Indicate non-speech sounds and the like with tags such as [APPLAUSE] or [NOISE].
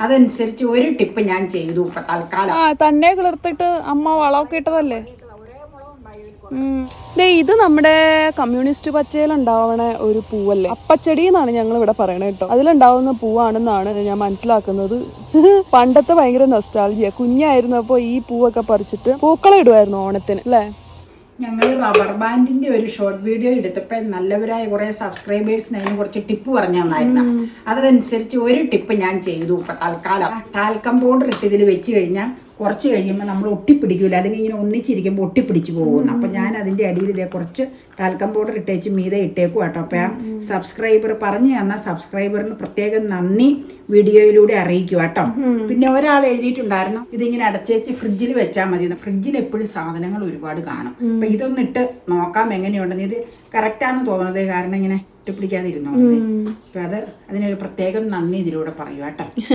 അതനുസരിച്ച് ഒരു ടിപ്പ് ഞാൻ ചെയ്തു തൽക്കാലം. ആ തന്നെ കിളിർത്തിട്ട് അമ്മ വളമൊക്കെ ഇട്ടതല്ലേ? ഇത് നമ്മുടെ കമ്മ്യൂണിസ്റ്റ് പച്ചയിലുണ്ടാവണ ഒരു പൂവല്ലേ? അപ്പച്ചെടി എന്നാണ് ഞങ്ങൾ ഇവിടെ പറയണത് കേട്ടോ. അതിലുണ്ടാവുന്ന പൂവാണെന്നാണ് ഞാൻ മനസ്സിലാക്കുന്നത്. [LAUGHS] പണ്ടത്തെ ഭയങ്കര നൊസ്റ്റാൾജിയ കുഞ്ഞായിരുന്നപ്പോ ഈ പൂവൊക്കെ പറിച്ചിട്ട് പൂക്കളം ഇടുമായിരുന്നു ഓണത്തിന് അല്ലേ? ഞങ്ങൾ റബ്ബർ ബാൻഡിന്റെ ഒരു ഷോർട്ട് വീഡിയോ എടുത്തപ്പോൾ നല്ലവരായ കുറെ സബ്സ്ക്രൈബേഴ്സിന് അതിന് കുറച്ച് ടിപ്പ് പറഞ്ഞു തന്നായിരുന്നു അതനുസരിച്ച് ഒരു ടിപ്പ് ഞാൻ ചെയ്തു. ഇപ്പൊ തൽക്കാലം. ടാൽക്കം പൗഡർ ഇട്ട് ഇതിൽ വെച്ച് കഴിഞ്ഞാൽ കുറച്ച് കഴിയുമ്പോൾ നമ്മൾ ഒട്ടിപ്പിടിക്കില്ല അല്ലെങ്കിൽ ഇങ്ങനെ ഒന്നിച്ചിരിക്കുമ്പോൾ ഒട്ടിപ്പിടിച്ച് പോകുന്നു. അപ്പം ഞാൻ അതിന്റെ അടിയിൽ ഇതേ കുറച്ച് ടാൽക്കം പൗഡർ ഇട്ടേച്ച് മീതെ ഇട്ടേക്കും കേട്ടോ. അപ്പം ആ സബ്സ്ക്രൈബർ പറഞ്ഞു തന്ന സബ്സ്ക്രൈബറിന് പ്രത്യേകം നന്ദി വീഡിയോയിലൂടെ അറിയിക്കും കേട്ടോ. പിന്നെ ഒരാൾ എഴുതിയിട്ടുണ്ടായിരുന്നു ഇതിങ്ങനെ അടച്ചേച്ച് ഫ്രിഡ്ജിൽ വെച്ചാൽ മതി ഫ്രിഡ്ജിൽ എപ്പോഴും സാധനങ്ങൾ ഒരുപാട് കാണും. അപ്പം ഇതൊന്നിട്ട് നോക്കാം എങ്ങനെയുണ്ടെന്ന്. ഇത് കറക്റ്റാണെന്ന് തോന്നുന്നത് കാരണം ഇങ്ങനെ ഒട്ടിപ്പിടിക്കാതിരുന്നോ അപ്പം അത് അതിനൊരു പ്രത്യേകം നന്ദി ഇതിലൂടെ പറയൂ കേട്ടോ.